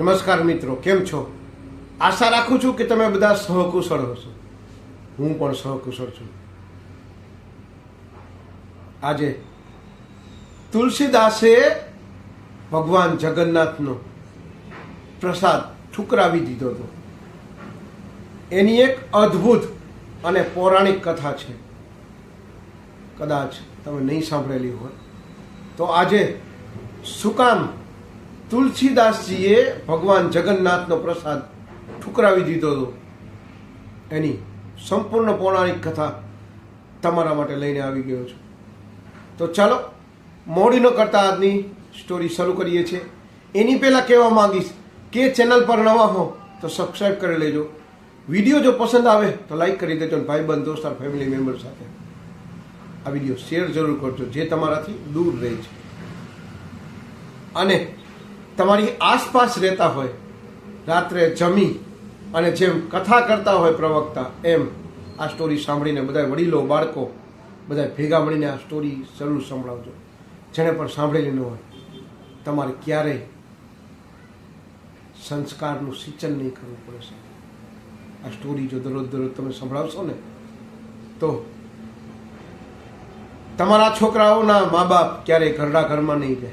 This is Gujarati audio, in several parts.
નમસ્કાર મિત્રો, કેમ છો? આશા રાખું છું કે તમે બધા સહકુશળ હશો. હું પણ સહકુશળ છું. આજે તુલસીદાસે ભગવાન જગન્નાથનો પ્રસાદ ઠુકરાવી દીધો હતો. એની એક અદ્ભુત અને પૌરાણિક કથા છે. કદાચ તમે નહીં સાંભળેલી હોય. તો આજે શું કામ તુલસીદાસજીએ ભગવાન જગન્નાથનો પ્રસાદ ઠુકરાવી દીધો હતો. એની સંપૂર્ણ પૌરાણિક કથા તમારા માટે લઈને આવી ગયો છું. તો ચાલો, મોડી ન કરતા આજની સ્ટોરી શરૂ કરીએ છીએ. એની પહેલાં કહેવા માંગીશ કે ચેનલ પર નવા હો તો સબસ્ક્રાઈબ કરી લેજો. વીડિયો જો પસંદ આવે તો લાઈક કરી દેજો અને ભાઈબંધ દોસ્તાર ફેમિલી મેમ્બર સાથે આ વીડિયો શેર જરૂર કરજો, જે તમારાથી દૂર રહે છે. અને તમારી આસપાસ રહેતા હોય, રાત્રે જમી અને જેમ કથા કરતા હોય પ્રવક્તા, એમ આ સ્ટોરી સાંભળીને બધા વડીલો, બાળકો બધા ભેગા મળીને આ સ્ટોરી જરૂર સંભળાવજો. જેણે પણ સાંભળેલી ન હોય, તમારે ક્યારેય સંસ્કારનું સિંચન નહીં કરવું પડશે આ સ્ટોરી જો દરરોજ દરરોજ તમે સંભળાવશો ને, તો તમારા છોકરાઓના મા બાપ ક્યારેય ઘરડા ઘરમાં નહીં રહે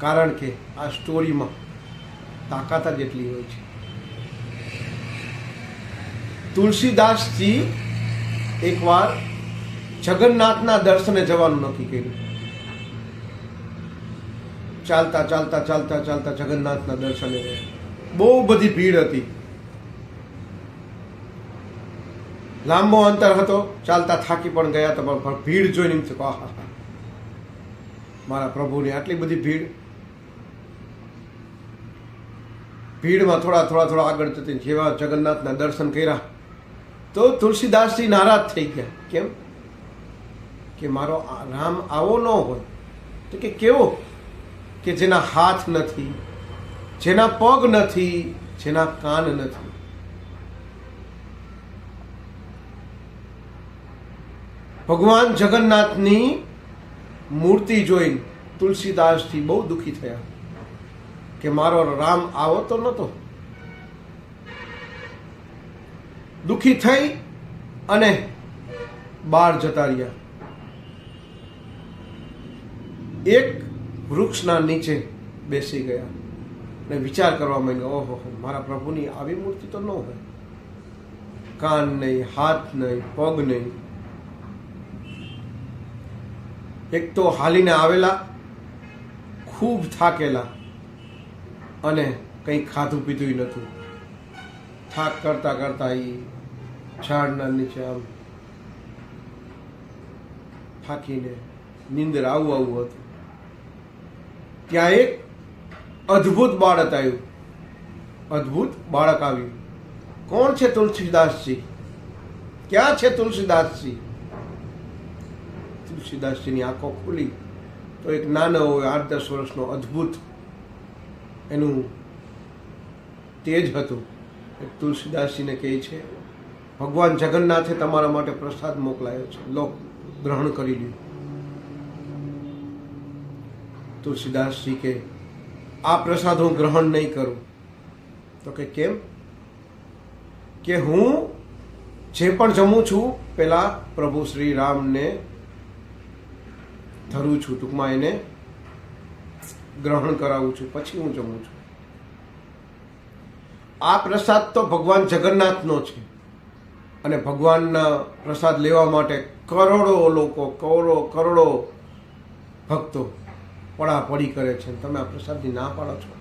કારણ કે આ સ્ટોરીમાં તાકાત જ એટલી હોય છે. તુલસીદાસજી એકવાર જગન્નાથના દર્શને જવાનું નક્કી કર્યું. ચાલતા ચાલતા ચાલતા ચાલતા જગન્નાથના દર્શને બહુ બધી ભીડ હતી. લાંબો અંતર હતો, ચાલતા થાકી પણ ગયા પણ ભીડ જોઈને એમ મારા પ્રભુની આટલી બધી ભીડ ભીડમાં થોડા થોડા થોડા આગળ જતી જેવા જગન્નાથના દર્શન કર્યા. તો તુલસીદાસજી નારાજ થઈ ગયા. કેમ? કે મારો રામ આવો ન હોય. તો કે કેવો? કે જેના હાથ નથી, જેના પગ નથી, જેના કાન નથી. ભગવાન જગન્નાથની મૂર્તિ જોઈને તુલસીદાસજી બહુ દુઃખી થયા. કે મારો રામ આવો તો નહોતો દુઃખી થઈ અને બહાર જતા રહ્યા. એક વૃક્ષના નીચે બેસી ગયા અને વિચાર કરવા માંડ્યો, ઓહો મારા પ્રભુની આવી મૂર્તિ તો ન હોય. કાન નહીં, હાથ નહીં, પગ નહીં. એક તો હાલીને આવેલા, ખૂબ થાકેલા અને કંઈ ખાધું પીધું નહોતું. થાક કરતા કરતા એ ઝાડના નીચે આમ થાકીને નીંદર આવું આવું હતું. ત્યાં એક અદ્ભુત બાળક આવ્યું. અદ્ભુત બાળક આવ્યું. કોણ છે તુલસીદાસજી? ક્યાં છે તુલસીદાસજી? તુલસીદાસજીની આંખો ખુલી. તો એક નાનો, આઠ દસ વર્ષનો અદ્ભુત એનું તેજ હતું. તુલસીદાસજીને કહે છે, ભગવાન જગન્નાથે તમારા માટે પ્રસાદ મોકલાયો છે. લો, ગ્રહણ કરી લ્યો. તુલસીદાસજી કે, આ પ્રસાદ હું ગ્રહણ નહીં કરું. તો કે, કેમ? કે, હું જે પણ જમું છું, પેલા પ્રભુ શ્રી રામને ધરું છું. ટૂંકમાં એને ગ્રહણ કરાવું છું, પછી હું જમું છું. આ પ્રસાદ તો ભગવાન જગન્નાથનો છે. અને ભગવાનના પ્રસાદ લેવા માટે કરોડો લોકો, કરોડો કરોડો ભક્તો પડાપડી કરે છે. તમે આ પ્રસાદની ના પાડો છો.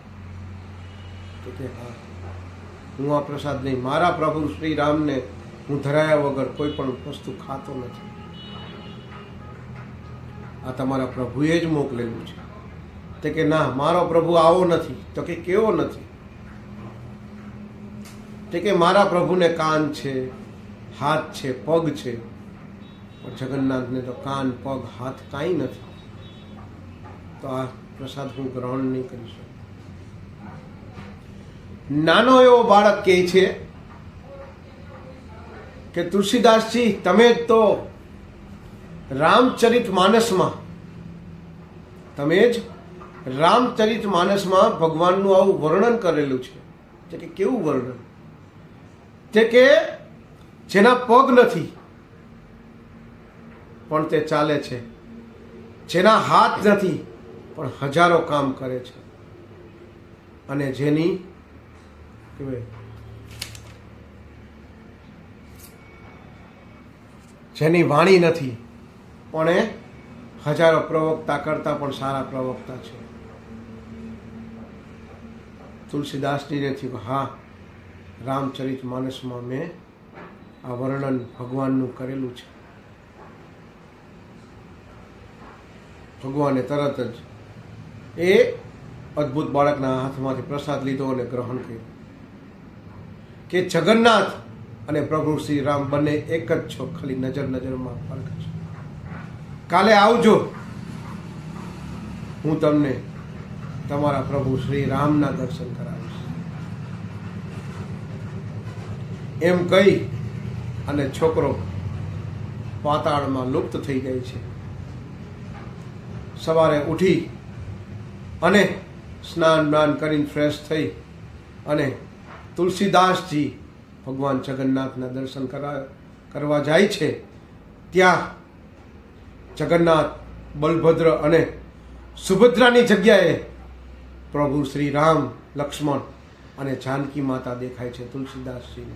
તો તે હા. હું આ પ્રસાદ નહીં, મારા પ્રભુ શ્રી રામને હું ધરાયા વગર કોઈ પણ વસ્તુ ખાતો નથી. આ તમારા પ્રભુએ જ મોકલેલું છે. તે કે ના, મારો પ્રભુ આવો નથી. તો કે કેવો નથી? તે કે મારા પ્રભુને કાન છે, હાથ છે, પગ છે. જગન્નાથને તો કાન, પગ, હાથ કાંઈ નથી. તો આ પ્રસાદ હું ગ્રહણ નહીં કરી શકું. નાનો એવો બાળક કહે છે કે, તુલસીદાસજી, તમે તો રામચરિત માનસમાં, તમે જ રામચરિત માનસમાં ભગવાનનું આવું વર્ણન કરેલું છે. જે કે કેવું વર્ણન? તે કે જેના પગ નથી, પણ તે ચાલે છે. જેના હાથ નથી, પણ હજારો કામ કરે છે. અને જેની જેની વાણી નથી, પણ એ હજારો પ્રવક્તા કરતા પણ સારા પ્રવક્તા છે. તુલસીદાસજીને થયું. હા, રામચરિત માનસમાં મેં આ વર્ણન ભગવાનનું કરેલું છે. ભગવાને તરત જ એ અદ્ભુત બાળકના હાથમાંથી પ્રસાદ લીધો અને ગ્રહણ કર્યું. કે જગન્નાથ અને પ્રભુ શ્રી રામ બંને એક જ છો, ખાલી નજર નજરમાં ફરક છે. કાલે આવજો. હું તમને તમારા પ્રભુ શ્રી રામના દર્શન કરાવીશ એમ કહી અને છોકરો પાતાળમાં લુપ્ત થઈ ગઈ છે. સવારે ઉઠી અને સ્નાન બ્નાન કરીને ફ્રેશ થઈ અને તુલસીદાસજી ભગવાન જગન્નાથના દર્શન કરા, કરવા જાય છે, ત્યાં જગન્નાથ, બલભદ્ર અને સુભદ્રાની જગ્યાએ પ્રભુ શ્રી રામ લક્ષ્મણ અને જાનકી માતા દેખાય છે તુલસીદાસજીને.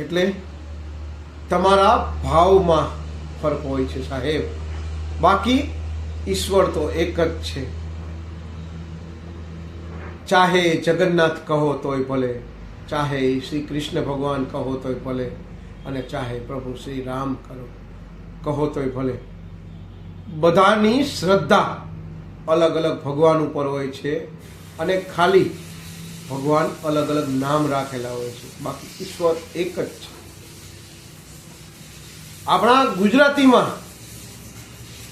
એટલે તમારા ભાવમાં ફરક હોય છે સાહેબ. બાકી ઈશ્વર તો એક જ છે. ચાહે જગન્નાથ કહો તોય ભલે, ચાહે શ્રી કૃષ્ણ ભગવાન કહો તોય ભલે, અને ચાહે પ્રભુ શ્રી રામ કરો, કહો તોય ભલે. બધાની શ્રદ્ધા અલગ અલગ ભગવાન ઉપર હોય છે અને ખાલી ભગવાન અલગ અલગ નામ રાખેલા હોય છે. બાકી ઈશ્વર એક જ છે. આપણા ગુજરાતીમાં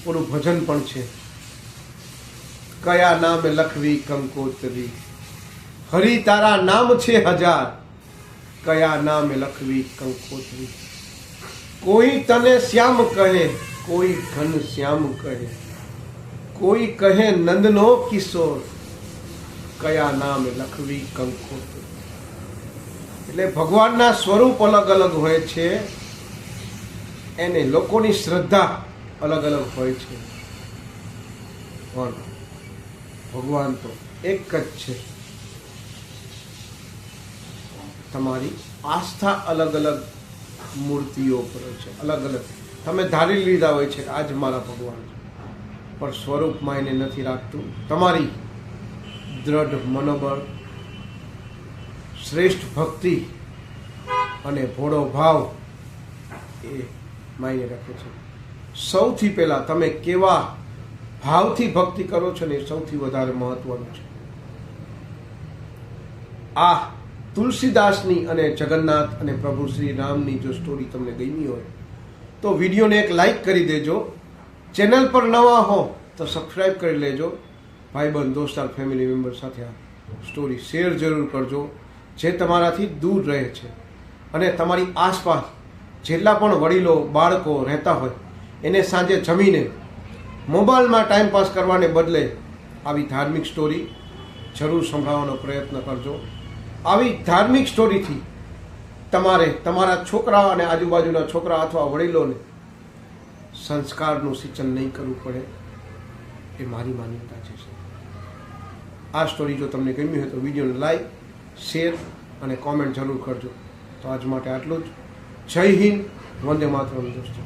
ઓલું ભજન પણ છે. કયા નામે લખવી કંકોત્રી? હરિ તારા નામ છે હજાર. કયા નામે લખવી કંકોત્રી? કોઈ તને શ્યામ કહે કોઈ ઘન શ્યામ કહે કોઈ કહે નંદનો કિશોર, કયા નામ લખવી કંકોત્રી. એટલે ભગવાનના સ્વરૂપ અલગ અલગ હોય છે, એને લોકોની શ્રદ્ધા અલગ અલગ હોય છે. પણ ભગવાન તો એક જ છે. તમારી આસ્થા અલગ અલગ મૂર્તિઓ પર છે, અલગ અલગ તમે ધારી લીધા હોય છે આજ મારા ભગવાન પણ સ્વરૂપમાં એને નથી રાખતું. તમારી દ્રઢ મનોબળ, શ્રેષ્ઠ ભક્તિ અને ભોળો ભાવ એ માયને રાખે છે. સૌથી પહેલાં તમે કેવા ભાવથી ભક્તિ કરો છો ને એ સૌથી વધારે મહત્વનું છે. આ તુલસીદાસની અને જગન્નાથ અને પ્રભુ શ્રી રામની જો સ્ટોરી તમને ગમી હોય તો વિડીયોને એક લાઈક કરી દેજો. ચેનલ પર નવા હો તો સબસ્ક્રાઈબ કરી લેજો. ભાઈબંધ દોસ્તાર ફેમિલી મેમ્બર સાથે આ સ્ટોરી શેર જરૂર કરજો, જે તમારાથી દૂર રહે છે. અને તમારી આસપાસ જેટલા પણ વડીલો, બાળકો રહેતા હોય, એને સાંજે જમીને મોબાઈલમાં ટાઈમ પાસ કરવાને બદલે આવી ધાર્મિક સ્ટોરી જરૂર સંભળાવવાનો પ્રયત્ન કરજો. આવી ધાર્મિક સ્ટોરીથી તમારે, તમારા છોકરા અને આજુબાજુના છોકરા અથવા વડીલોને સંસ્કારનું સિંચન નહીં કરવું પડે, એ મારી માન્યતા છે આ સ્ટોરી જો તમને ગમી હોય તો વિડીયોને લાઈક શેર અને કોમેન્ટ જરૂર કરજો. તો આજ માટે આટલું જ. જય હિન્દ, વંદે માતરમ, દોસ્તો.